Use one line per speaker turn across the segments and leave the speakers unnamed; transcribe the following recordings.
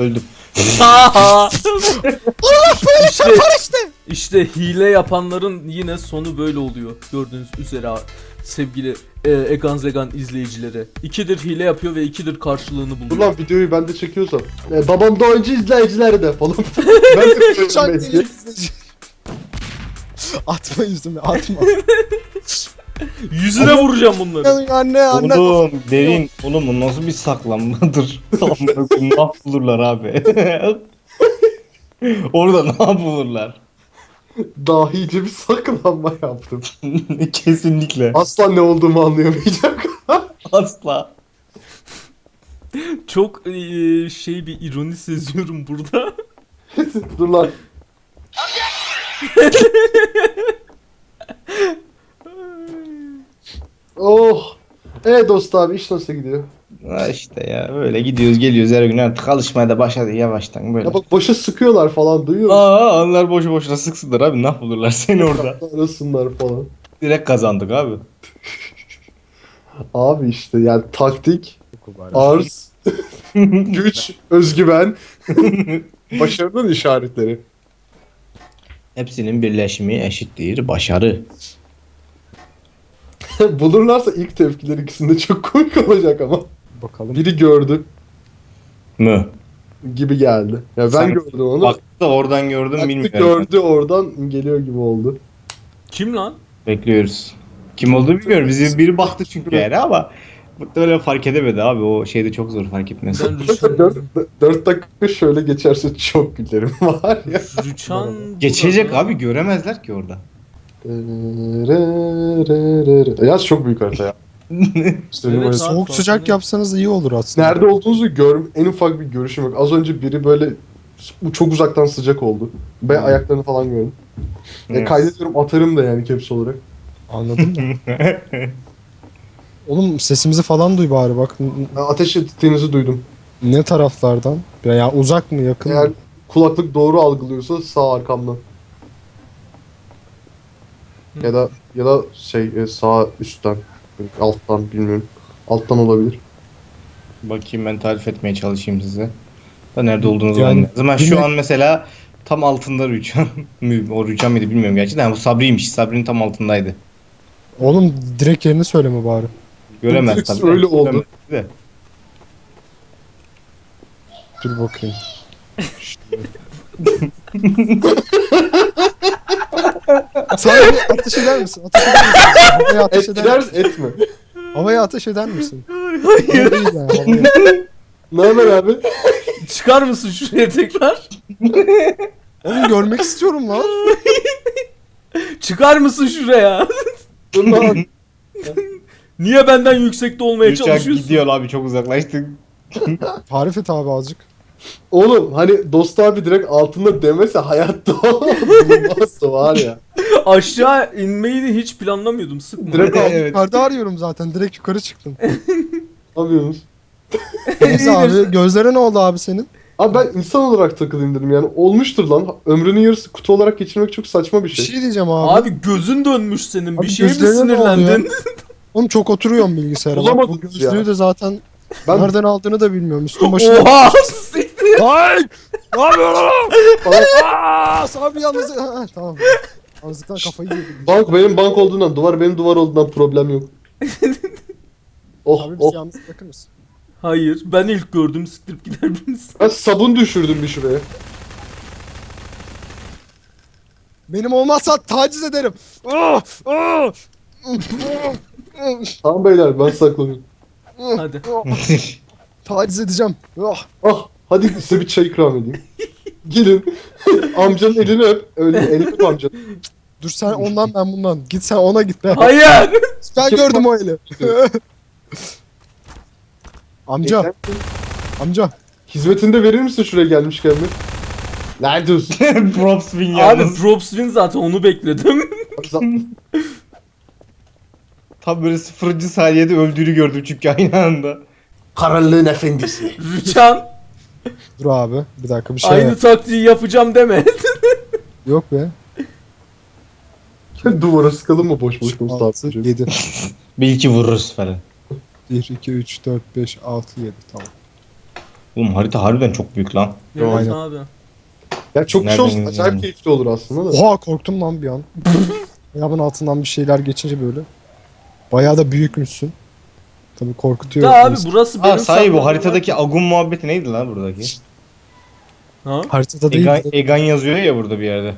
Öldüm.
işte, işte hile yapanların yine sonu böyle oluyor. Gördüğünüz üzere sevgili e, Egan Zegan izleyicileri. İkidir hile yapıyor ve ikidir karşılığını
Dur
buluyor.
lan videoyu ben de çekiyorsam. E, babam da oyuncu izleyicileri de falan. ben de
atma yüzüme atma.
Yüzüne vuracağım bunları.
anne anne.
Oğlum derin. Oğlum bu nasıl bir saklanmadır? Amına koyayım, ne yapılırlar abi? Orada ne yapılırlar?
Dahice bir saklanma yaptım.
Kesinlikle.
Asla ne olduğumu anlayamayacak.
Asla.
Çok e, şey bir ironi seziyorum burada.
Dur lan. Oh. E dost abi iş nasıl gidiyor?
Ha işte ya böyle gidiyoruz geliyoruz her gün artık alışmaya da başladık yavaştan böyle.
Ya bak başa sıkıyorlar falan duyuyor musun?
Aa onlar boşu boşuna sıksınlar abi ne yapılırlar seni orada.
Arasınlar falan.
Direkt kazandık abi.
Abi işte yani taktik, arz, güç, özgüven, başarının işaretleri.
Hepsinin birleşimi eşittir başarı.
Bulurlarsa ilk tepkiler ikisinde çok komik olacak ama.
Bakalım.
Biri gördü
Mü?
gibi geldi. Ya ben
Sen-
gördüm onu.
Bak da oradan gördüm
Baktı,
bilmiyorum.
gördü oradan geliyor gibi oldu.
Kim lan?
Bekliyoruz. Kim olduğunu bilmiyorum. Bizi biri baktı çünkü yani ama muhtemelen fark edemedi abi. O şeyde çok zor fark etmesi.
Ben Rüçhan,
dört, dört dakika şöyle geçerse çok gülerim var ya.
Rüçhan
Geçecek abi göremezler ki orada.
Yaz çok büyük harita ya. İşte
Evet
böyle-
abi.
Soğuk sıcak yapsanız iyi olur aslında.
Nerede olduğunuzu gör, en ufak bir görüşüm yok. Az önce biri böyle bu çok uzaktan sıcak oldu. Ben
Hmm.
ayaklarını falan gördüm. E,
Evet.
kaydediyorum atarım da yani caps olarak.
Anladın mı? Oğlum sesimizi falan duy bari bak.
Ben ateş ettiğinizi duydum.
Ne taraflardan? Ya yani uzak mı yakın
Eğer
mı?
kulaklık doğru algılıyorsa sağ arkamdan. Ya da ya da şey e, sağ üstten, alttan bilmiyorum. Alttan olabilir.
Bakayım ben tarif etmeye çalışayım size. Da nerede olduğunuzu
Yani
yani. Ben şu an mesela tam altında Rüçhan. O Rüçhan mıydı bilmiyorum gerçekten. Bu Sabri'ymiş. Sabri'nin tam altındaydı.
Oğlum direkt yerini söyleme bari.
Göremez tabii.
öyle oldu.
De.
Dur bakayım. Sen bir ateş eder misin? Ateş eder misin? Havaya ateş eder
Etkiler
misin?
etme.
Havaya ateş eder misin?
Hayır.
Havaya değil yani, havaya.
Ne haber abi?
Çıkar mısın şuraya tekrar?
Oğlum görmek istiyorum lan.
Çıkar mısın şuraya? Niye benden yüksekte olmaya
Rüçhan
çalışıyorsun?
gidiyor abi çok uzaklaştık.
Tarif et abi azıcık.
Oğlum hani dost abi direkt altında demese hayatta bulunmazsa var ya.
Aşağı inmeyi de hiç planlamıyordum. Sıkma.
Direkt al-
evet.
Yukarıda arıyorum zaten. Direkt yukarı çıktım.
Ne yapıyorsunuz?
Neyse abi gözlere ne oldu abi senin?
Abi ben insan olarak takılayım dedim yani. Olmuştur lan. Ömrünün yarısı kutu olarak geçirmek çok saçma bir
Bir
şey.
şey diyeceğim abi.
Abi gözün dönmüş senin.
Abi
bir şeye mi
gözlerine ne oluyor
sinirlendin?
Oğlum çok oturuyorum bilgisayara. Bak, bu
Bulamadınız
gözlüğü
ya.
de zaten
Ben
nereden aldığını da bilmiyorum. Üstün başına.
Oha!
Ay! Ne yapıyorsun oğlum? Aa, sana bir yalnız... Ha, tamam. Yalnızlıktan kafayı yedim.
bank benim bank olduğundan, duvar benim duvar olduğundan problem yok. oh
Abi bizi
oh.
yalnız bırakır mısın?
Hayır ben ilk gördüm siktirip gider misin?
Ben sabun düşürdüm bir şuraya.
Benim olmazsa taciz ederim. Ah! Ah!
Tamam beyler ben saklanıyorum.
Hadi.
taciz edeceğim. Ah!
Ah hadi size bir çay ikram edeyim. Gelin. Amcanın elini öp. Öyle elini öp amcanın.
Dur sen ondan ben bundan. Git sen ona git be.
Hayır.
Ben gördüm o eli. amca, amca.
Hizmetinde verir misin şuraya gelmişken mi? Neredesin?
Props win
Abi
yalnız.
prop win zaten onu bekledim.
Tam böyle sıfırıncı saniyede öldüğünü gördüm çünkü aynı anda.
Karanlığın efendisi.
Rüçhan
Dur abi. Bir dakika bir şey
aynı
yap.
taktiği yapacağım deme.
Yok be.
Duvara sıkalım mı boş boş
6,
Mustafa?
7.
Belki vururuz falan.
1, 2, 3, 4, 5, 6, 7. Tamam.
Oğlum harita harbiden çok büyük lan.
Evet
Aynen.
abi.
Ya çok kişi
Nereden
olsa
gidiyorsun?
acayip keyifli olur aslında da.
Oha korktum lan bir an. Ayağımın altından bir şeyler geçince böyle. Bayağı da büyükmüşsün. Tabii korkutuyor.
Da abi burası benim
Aa sahi bu
sakladığım
haritadaki Agun muhabbeti neydi lan buradaki?
Ha?
Haritada değil.
Egan,
de-
Egan yazıyor ya burada bir yerde.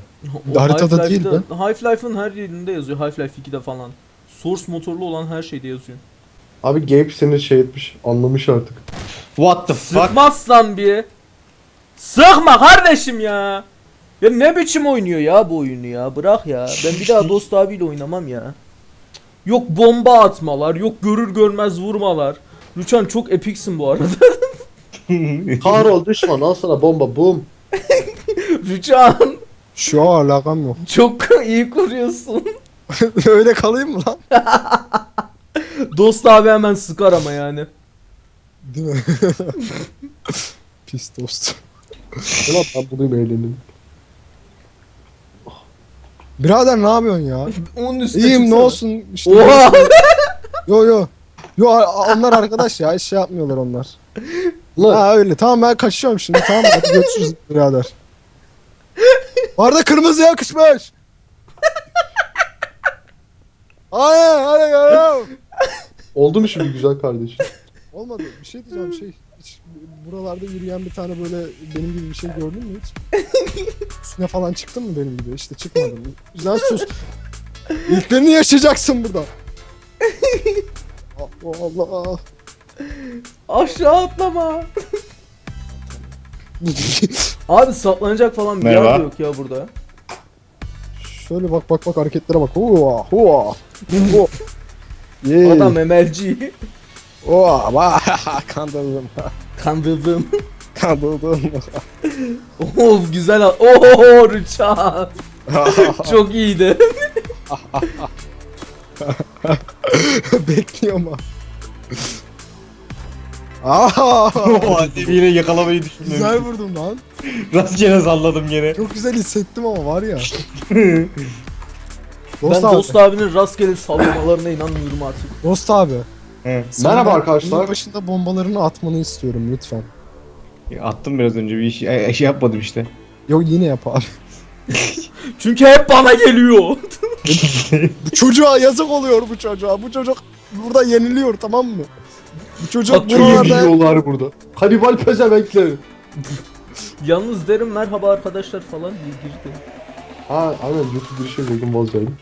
O
Haritada
Half-Life'da-
değil be.
Half-Life'ın her yerinde yazıyor. Half-Life 2'de falan. Source motorlu olan her şeyde yazıyor.
Abi Gabe seni şey etmiş, anlamış artık.
What the fuck?
Sıkmazsan bir. Sıkma kardeşim ya. Ya ne biçim oynuyor ya bu oyunu ya. Bırak ya. Ben bir daha Dost abiyle oynamam ya. Yok bomba atmalar, yok görür görmez vurmalar. Lütfen çok epiksin bu arada.
Karol düşman al sana bomba boom.
Lütfen
Şu an alakam yok.
çok iyi kuruyorsun.
Öyle kalayım mı lan?
Dost abi hemen sıkar ama yani.
Değil mi? Pis dost.
Ulan ben bulayım eğleneyim.
Birader ne yapıyorsun ya?
Onun üstüne
İyiyim ne
çıksana.
olsun işte.
Oha!
Yo yo. Yo a- onlar arkadaş ya hiç şey yapmıyorlar onlar.
Ulan
Ha öyle tamam ben kaçıyorum şimdi tamam hadi görüşürüz birader. Bu arada kırmızı yakışmış. Hayır hadi geliyorum.
oldu mu şimdi güzel kardeşim?
Olmadı bir şey diyeceğim şey. Hiç buralarda yürüyen bir tane böyle benim gibi bir şey gördün mü hiç? Üstüne falan çıktın mı benim gibi? İşte çıkmadım. Güzel sus. İlklerini yaşayacaksın burada. Allah Allah.
Aşağı atlama. Abi saplanacak falan bir yer
Merhaba.
de yok ya burada.
Şöyle bak bak bak hareketlere bak. Hua hua.
Adam MLG.
Hua bak kandırdım.
Kandırdım.
Kandırdım.
of güzel. al- Oho Rıçan. Çok iyiydi.
Bekliyorum ha. Aa,
yine yakalamayı düşündüm.
güzel vurdum lan.
Rastgele salladım gene.
Çok güzel hissettim ama var ya.
ben
Dost abi.
Dost abinin rastgele sallamalarına inanmıyorum artık.
Dost abi.
He.
Merhaba
Senden
arkadaşlar.
başında bombalarını atmanı istiyorum lütfen.
Attım biraz önce bir iş, e, şey yapmadım işte.
Yok yine yap abi.
Çünkü hep bana geliyor.
Bu çocuğa yazık oluyor bu çocuğa. Bu çocuk burada yeniliyor tamam mı? Bu çocuk
Çok
buralarda...
biliyorlar burada. Kanibal pezemekler.
Yalnız derim merhaba arkadaşlar falan diye girdi.
Ha aynen YouTube girişe buldum bozacağım.